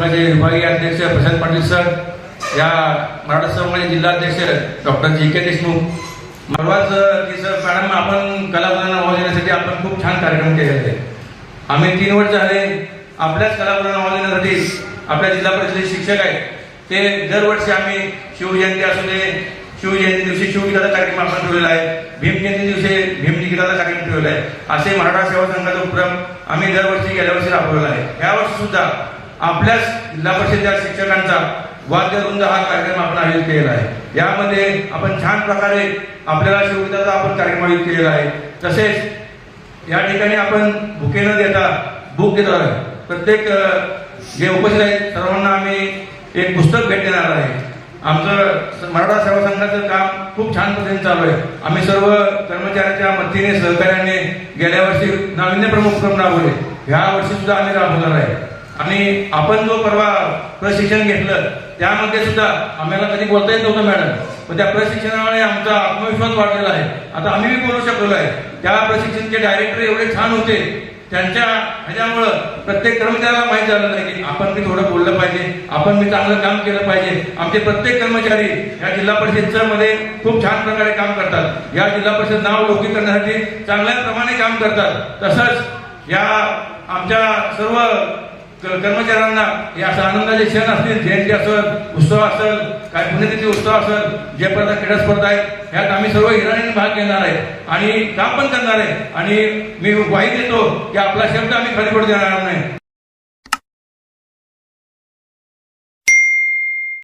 Patil sir या मराठा संघाचे जिल्हाध्यक्ष डॉक्टर जी के देशमुख. परवाच की सर मॅडम आपण कलाकारांना आवाज देण्यासाठी आपण खूप छान कार्यक्रम केले होते आम्ही तीन वर्ष झाले आपल्याच कलाकारांना आवाज देण्यासाठी आपल्या जिल्हा परिषदेचे शिक्षक आहेत. ते दरवर्षी आम्ही शिवजयंती असू दे शिवजयंती दिवशी शिवगीताचा कार्यक्रम आपण ठेवलेला आहे. भीमजयंती दिवशी भीमगीताचा कार्यक्रम ठेवलेला आहे. असे मराठा सेवा संघाचा उपक्रम आम्ही दरवर्षी गेल्या वर्षी राबवलेला आहे. या वर्षी सुद्धा आपल्याच जिल्हा परिषदेच्या शिक्षकांचा वाद्यवृंद हा कार्यक्रम आपण आयोजित केलेला आहे. यामध्ये आपण छान प्रकारे आपल्याला शिवगीताचा आपण कार्यक्रम आयोजित केलेला आहे. तसेच या ठिकाणी आपण बुके न देता बुक देतो आहे प्रत्येक जे उपस्थित आहेत सर्वांना आम्ही एक पुस्तक भेट देणार आहे. आमचं मराठा सेवा संघाचं काम खूप छान पद्धतीने चालू आहे. आम्ही सर्व कर्मचाऱ्यांच्या मदतीने सहकार्याने गेल्या वर्षी नाविन्यप्रमुख उपक्रम राबवले. ह्या वर्षी सुद्धा आम्ही राबवणार आहे. आणि आपण जो परवा प्रशिक्षण घेतलं त्यामध्ये सुद्धा आम्हाला कधी बोलता येत नव्हतं मॅडम. पण त्या प्रशिक्षणामुळे आमचा आत्मविश्वास वाढलेला आहे. आता आम्ही बी बोलू शकलो आहे. त्या प्रशिक्षणचे डायरेक्टर एवढे छान होते. त्यांच्या ह्याच्यामुळं प्रत्येक कर्मचाऱ्याला माहीत झालं नाही की आपण मी थोडं बोललं पाहिजे. आपण मी चांगलं काम केलं पाहिजे. आमचे प्रत्येक कर्मचारी या जिल्हा परिषदच्या मध्ये खूप छान प्रकारे काम करतात. या जिल्हा परिषद नाव लोकी करण्यासाठी चांगल्या प्रमाणे काम करतात. तसंच या आमच्या सर्व कर्मचाऱ्यांना हे असं आनंदाचे क्षण असतील जयंती असेल उत्सव असेल काय पुण्यतिथी उत्सव असेल जे प्रकार क्रीडा स्पर्धा आहेत ह्यात आम्ही सर्व हिराणीने भाग घेणार आहे आणि काम पण करणार आहे. आणि मी ग्वाही देतो की आपला शब्द आम्ही खरी पडू देणार नाही.